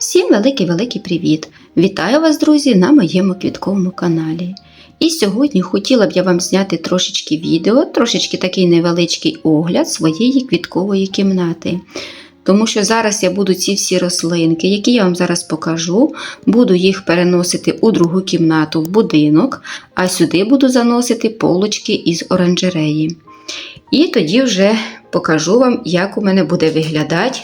Всім великий-великий привіт! Вітаю вас, друзі, на моєму квітковому каналі. І сьогодні хотіла б я вам зняти трошечки відео, трошечки такий невеличкий огляд своєї квіткової кімнати. Тому що зараз я буду ці всі рослинки, які я вам зараз покажу, буду їх переносити у другу кімнату в будинок, а сюди буду заносити полочки із оранжереї. І тоді вже покажу вам, як у мене буде виглядати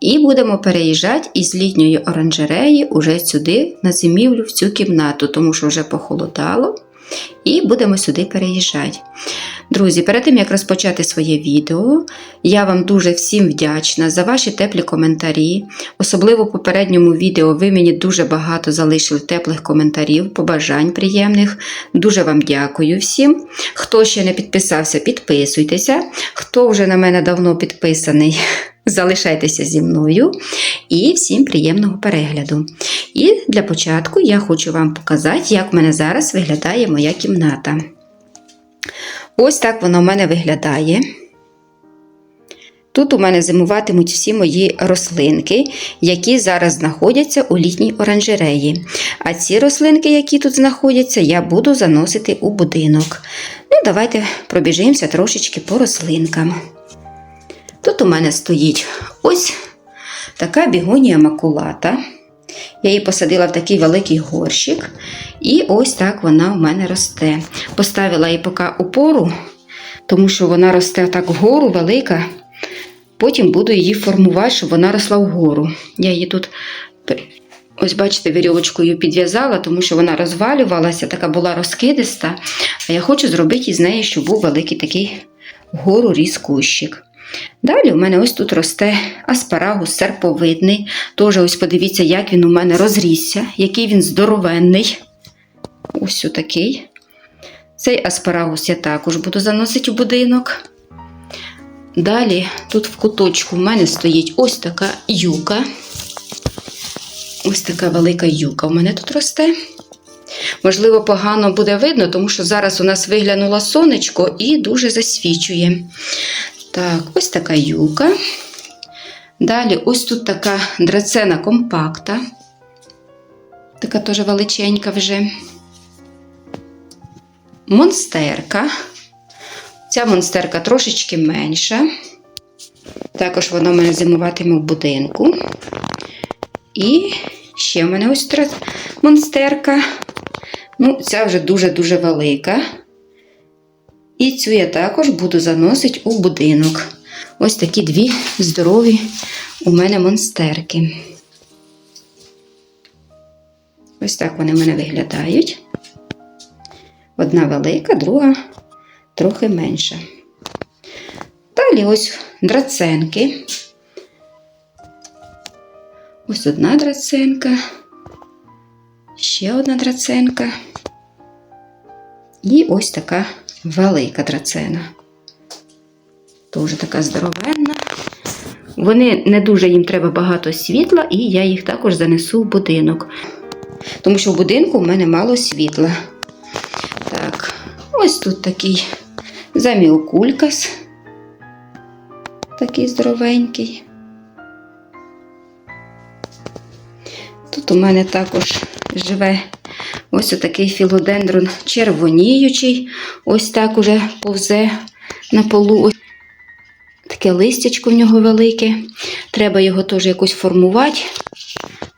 і будемо переїжджати із літньої оранжереї уже сюди, на зимівлю, в цю кімнату, тому що вже похолодало. І будемо сюди переїжджати. Друзі, перед тим як розпочати своє відео, я вам дуже всім вдячна за ваші теплі коментарі. Особливо в попередньому відео ви мені дуже багато залишили теплих коментарів, побажань приємних. Дуже вам дякую всім. Хто ще не підписався, підписуйтеся. Хто вже на мене давно підписаний, залишайтеся зі мною. І всім приємного перегляду. І для початку я хочу вам показати, як в мене зараз виглядає моя кімната. Ось так вона в мене виглядає. Тут у мене зимуватимуть всі мої рослинки, які зараз знаходяться у літній оранжереї. А ці рослинки, які тут знаходяться, я буду заносити у будинок. Ну, давайте пробіжимося трошечки по рослинкам. Тут у мене стоїть ось така бігонія макулата. Я її посадила в такий великий горщик, і ось так вона в мене росте. Поставила її поки опору, тому що вона росте так вгору, велика. Потім буду її формувати, щоб вона росла вгору. Я її тут, ось бачите, вірьовочкою підв'язала, тому що вона розвалювалася, така була розкидиста. А я хочу зробити із неї, щоб був великий такий вгору ріс кущик. Далі у мене ось тут росте аспарагус серповидний. Тож ось подивіться, як він у мене розрісся, який він здоровенний. Ось такий. Цей аспарагус я також буду заносити у будинок. Далі тут в куточку в мене стоїть ось така юка. Ось така велика юка у мене тут росте. Можливо, погано буде видно, тому що зараз у нас виглянуло сонечко і дуже засвічує. Так, ось така юка. Далі ось тут така драцена компакта. Така теж величенька вже. Монстерка. Ця монстерка трошечки менша. Також вона в мене зимуватиме в будинку. І ще в мене ось монстерка. Ну, ця вже дуже-дуже велика. І цю я також буду заносити у будинок. Ось такі дві здорові у мене монстерки. Ось так вони в мене виглядають. Одна велика, друга трохи менша. Далі ось драценки. Ось одна драценка, ще одна драценка. І ось така велика драцена. Теж така здоровенна. Вони не дуже їм треба багато світла, і я їх також занесу в будинок. Тому що в будинку в мене мало світла. Так, ось тут такий заміокулькас. Такий здоровенький. Тут у мене також живе ось отакий філодендрон червоніючий. Ось так уже повзе на полу. Таке листячко в нього велике. Треба його теж якось формувати,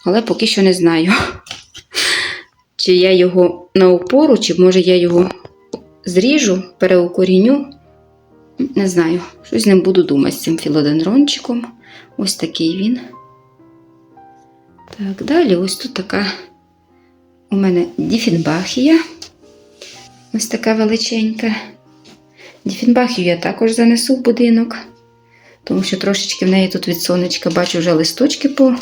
але поки що не знаю, чи я його на опору, чи може я його зріжу, переукоріню. Не знаю, щось з ним буду думати з цим філодендрончиком. Ось такий він. Так, далі ось тут така у мене діфінбахія. Ось така величенька. Діфінбахію я також занесу в будинок, тому що трошечки в неї тут від сонечка бачу вже листочки по,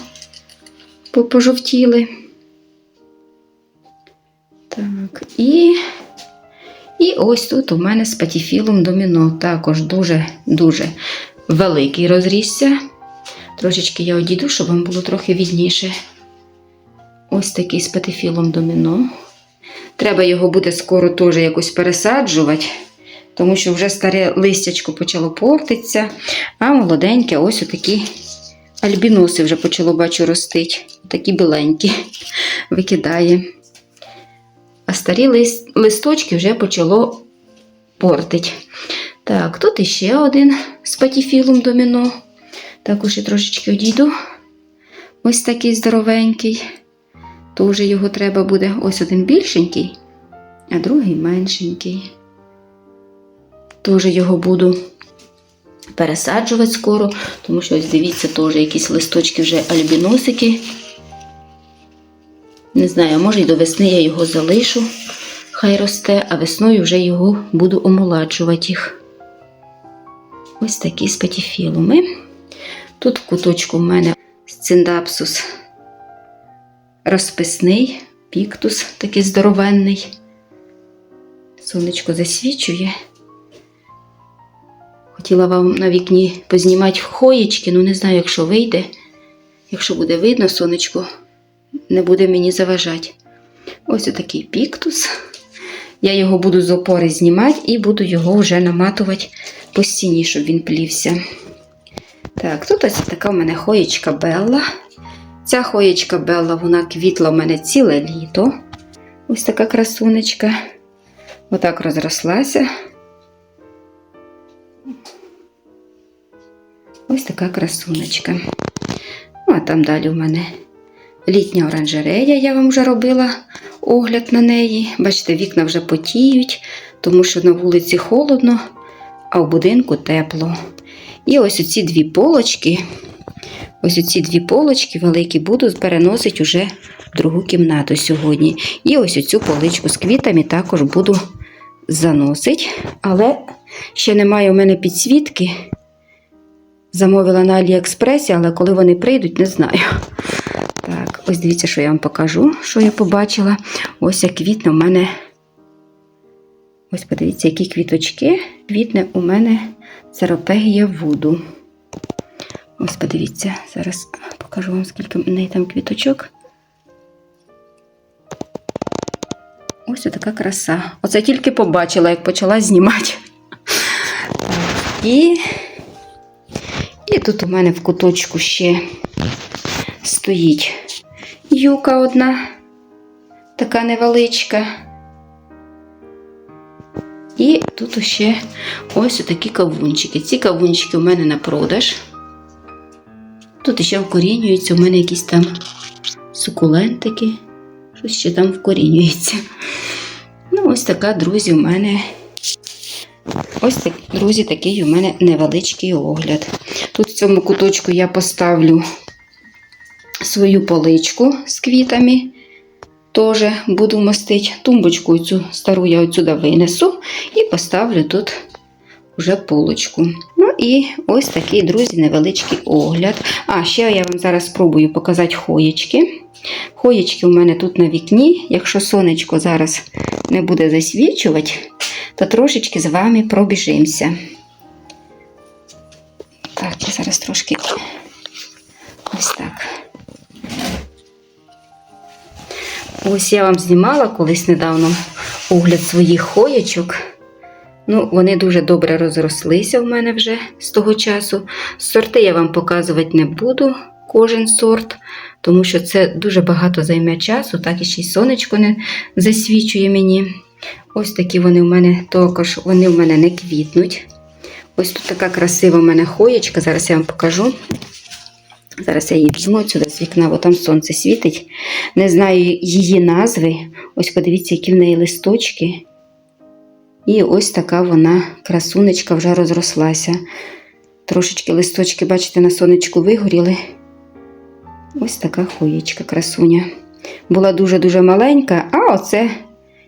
по, пожовтіли. Так, і, і ось тут у мене з патіфілом доміно. Також дуже-дуже великий розрісся. Трошечки я одійду, щоб вам було трохи відніше. Ось такий з патифілом доміно. Треба його буде скоро теж якось пересаджувати, тому що вже старе листячко почало портитися, а молоденьке ось отакі альбіноси вже почало бачу ростить. Такі біленькі викидає. А старі лист, листочки вже почало портить. Так, тут іще один з патіфілум доміно. Також і трошечки одійду. Ось такий здоровенький. Тоже його треба буде ось один більшенький, а другий меншенький. Тоже його буду пересаджувати скоро, тому що ось дивіться, теж якісь листочки вже альбіносики. Не знаю, може й до весни я його залишу, хай росте, а весною вже його буду омолоджувати їх. Ось такі спатіфілуми. Тут в куточку в мене сциндапсус розписний, піктус такий здоровенний. Сонечко засвічує. Хотіла вам на вікні познімати хоєчки, ну не знаю, якщо вийде. Якщо буде видно, сонечко не буде мені заважати. Ось такий піктус. Я його буду з опори знімати і буду його вже наматувати по стіні, щоб він плівся. Так, тут ось така в мене хоєчка Белла. Ця хоєчка Белла, вона квітла в мене ціле літо. Ось така красунечка. Отак розрослася. Ось така красунечка. Ну, а там далі в мене літня оранжерея, я вам вже робила огляд на неї. Бачите, вікна вже потіють, тому що на вулиці холодно, а в будинку тепло. І ось оці дві полочки, ось оці дві полочки великі буду переносити вже в другу кімнату сьогодні. І ось оцю поличку з квітами також буду заносити. Але ще немає у мене підсвітки. Замовила на Аліекспресі, але коли вони прийдуть, не знаю. Так, ось дивіться, що я вам покажу, що я побачила. Ось як квітне у мене. Ось подивіться, які квіточки. Квітне у мене церопегія вуду. Ось подивіться, зараз покажу вам, скільки в неї там квіточок. Ось така краса. Оце тільки побачила, як почала знімати. І і тут у мене в куточку ще стоїть юка одна, така невеличка. І тут ще ось такі кавунчики. Ці кавунчики у мене на продаж. Тут ще вкорінюються, у мене якісь там сукулентики, щось ще там вкорінюється. Ну, ось така, друзі, у мене. Ось так, друзі, такий у мене невеличкий огляд. Тут в цьому куточку я поставлю свою поличку з квітами. Теж буду мастити тумбочку цю стару я отсюди винесу і поставлю тут вже полочку. Ну і ось такий, друзі, невеличкий огляд. А, ще я вам зараз спробую показати хоєчки. Хоєчки у мене тут на вікні. Якщо сонечко зараз не буде засвічувати, то трошечки з вами пробіжимося. Так, я зараз трошки ось так. Ось я вам знімала колись недавно огляд своїх хоєчок. Ну, вони дуже добре розрослися в мене вже з того часу. Сорти я вам показувати не буду, кожен сорт, тому що це дуже багато займе часу, так і ще й сонечко не засвічує мені. Ось такі вони в мене також вони в мене не квітнуть. Ось тут така красива в мене хоєчка, зараз я вам покажу. Зараз я її візьму сюди з вікна, бо там сонце світить. Не знаю її назви. Ось подивіться, які в неї листочки. І ось така вона, красунечка, вже розрослася. Трошечки листочки, бачите, на сонечку вигоріли. Ось така хоєчка, красуня. Була дуже-дуже маленька, а оце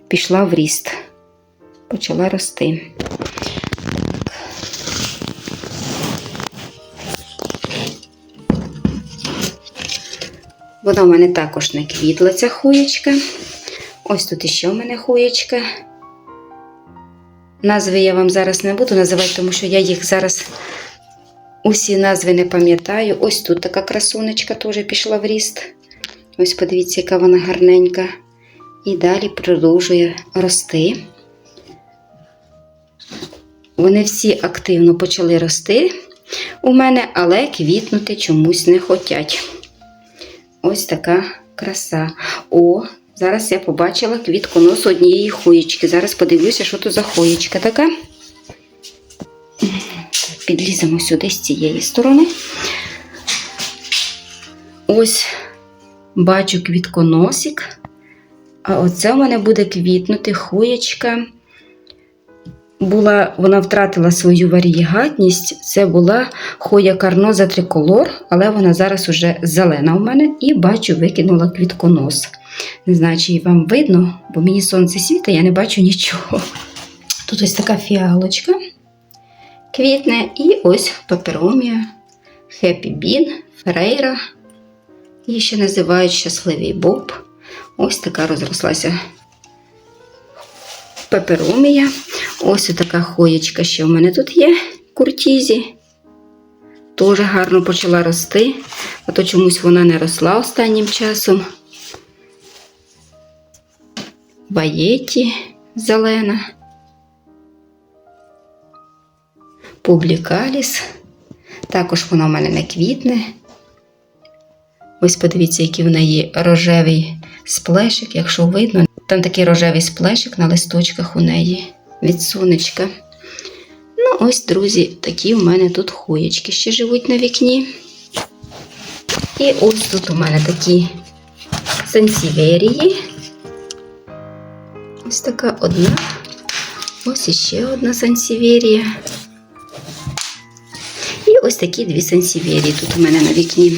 пішла в ріст. Почала рости. Вона в мене також не квітла, ця хуєчка. Ось тут іще в мене хуєчка. Назви я вам зараз не буду називати, тому що я їх зараз усі назви не пам'ятаю. Ось тут така красунечка теж пішла в ріст. Ось подивіться, яка вона гарненька. І далі продовжує рости. Вони всі активно почали рости. у мене, але квітнути чомусь не хотять. Ось така краса. О, зараз я побачила квітконос однієї хоєчки. Зараз подивлюся, що то за хоєчка така. Підліземо сюди з цієї сторони. Ось бачу квітконосик. А оце у мене буде квітнути хоєчка. Була, вона втратила свою варієгатність. Це була хоя карноза триколор, але вона зараз уже зелена у мене і бачу, викинула квітконос. Не знаю, чи вам видно, бо мені сонце світить, я не бачу нічого. Тут ось така фіалочка квітне, і ось паперомія, Happy Bean, Ферейра. Її ще називають щасливий Боб. Ось така розрослася пеперомія. Ось така хоєчка ще у мене тут є куртізі. Теж гарно почала рости, а то чомусь вона не росла останнім часом. Ваєті зелена. Публікаліс. Також вона у мене не квітне. Ось подивіться, який в неї рожевий сплешик, якщо видно. Там такий рожевий сплешик на листочках у неї від сонечка. Ну, ось, друзі, такі у мене тут хоєчки ще живуть на вікні. І ось тут у мене такі сансіверії. Ось така одна. Ось іще одна сансіверія. І ось такі дві сансіверії тут у мене на вікні.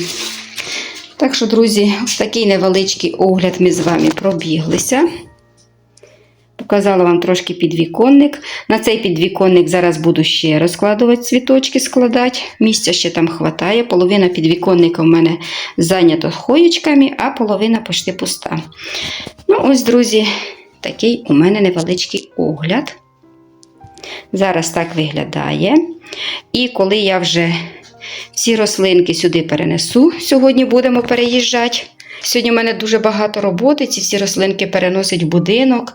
Так що, друзі, ось такий невеличкий огляд ми з вами пробіглися. Показала вам трошки підвіконник. На цей підвіконник зараз буду ще розкладувати цвіточки, складати. Місця ще там хватає. Половина підвіконника в мене зайнята хоєчками, а половина почти пуста. Ну, ось, друзі, такий у мене невеличкий огляд. Зараз так виглядає. І коли я вже всі рослинки сюди перенесу, сьогодні будемо переїжджати. Сьогодні в мене дуже багато роботи. Ці всі рослинки переносить в будинок.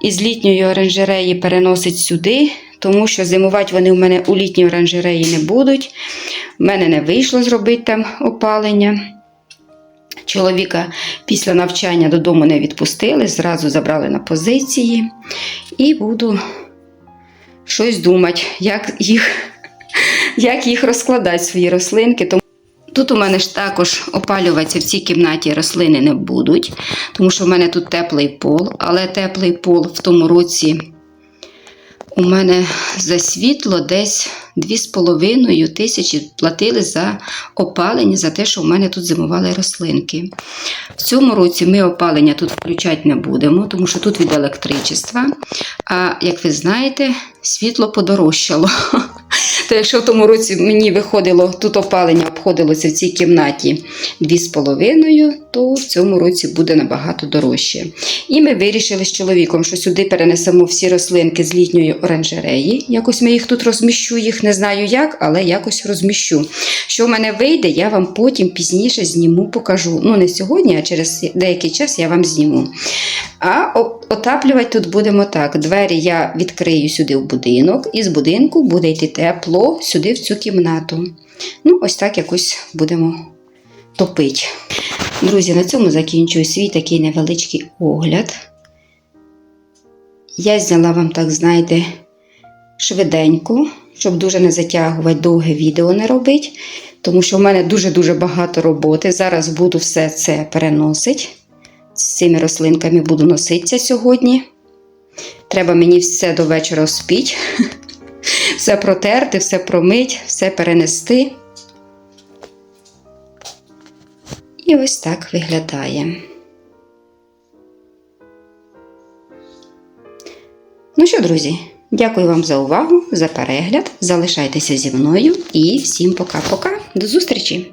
Із літньої оранжереї переносить сюди, тому що зимувати вони в мене у літній оранжереї не будуть. У мене не вийшло зробити там опалення. Чоловіка після навчання додому не відпустили, зразу забрали на позиції. І буду щось думати, як їх, як їх розкладати, свої рослинки. Тут у мене ж також опалюватися в цій кімнаті рослини не будуть, тому що в мене тут теплий пол, але теплий пол в тому році у мене за світло десь 2,5 тисячі платили за опалення, за те, що в мене тут зимували рослинки. В цьому році ми опалення тут включати не будемо, тому що тут від електричества. А як ви знаєте, світло подорожчало. То якщо в тому році мені виходило, тут опалення обходилося в цій кімнаті 2,5, то в цьому році буде набагато дорожче. І ми вирішили з чоловіком, що сюди перенесемо всі рослинки з літньої оранжереї. Якось ми їх тут розміщу, їх не знаю як, але якось розміщу. Що в мене вийде, я вам потім пізніше зніму, покажу. Ну, не сьогодні, а через деякий час я вам зніму. А отаплювати тут будемо так. Двері я відкрию сюди в будинок, і з будинку буде йти тепло сюди в цю кімнату. Ну, ось так якось будемо топити. Друзі, на цьому закінчую свій такий невеличкий огляд. Я зняла вам, так, знаєте, швиденько, щоб дуже не затягувати довге відео не робити, тому що в мене дуже-дуже багато роботи. Зараз буду все це переносити. З цими рослинками буду носитися сьогодні. Треба мені все до вечора спіть, все протерти, все промить, все перенести. І ось так виглядає. Ну що, друзі, дякую вам за увагу, за перегляд. Залишайтеся зі мною і всім пока-пока. До зустрічі!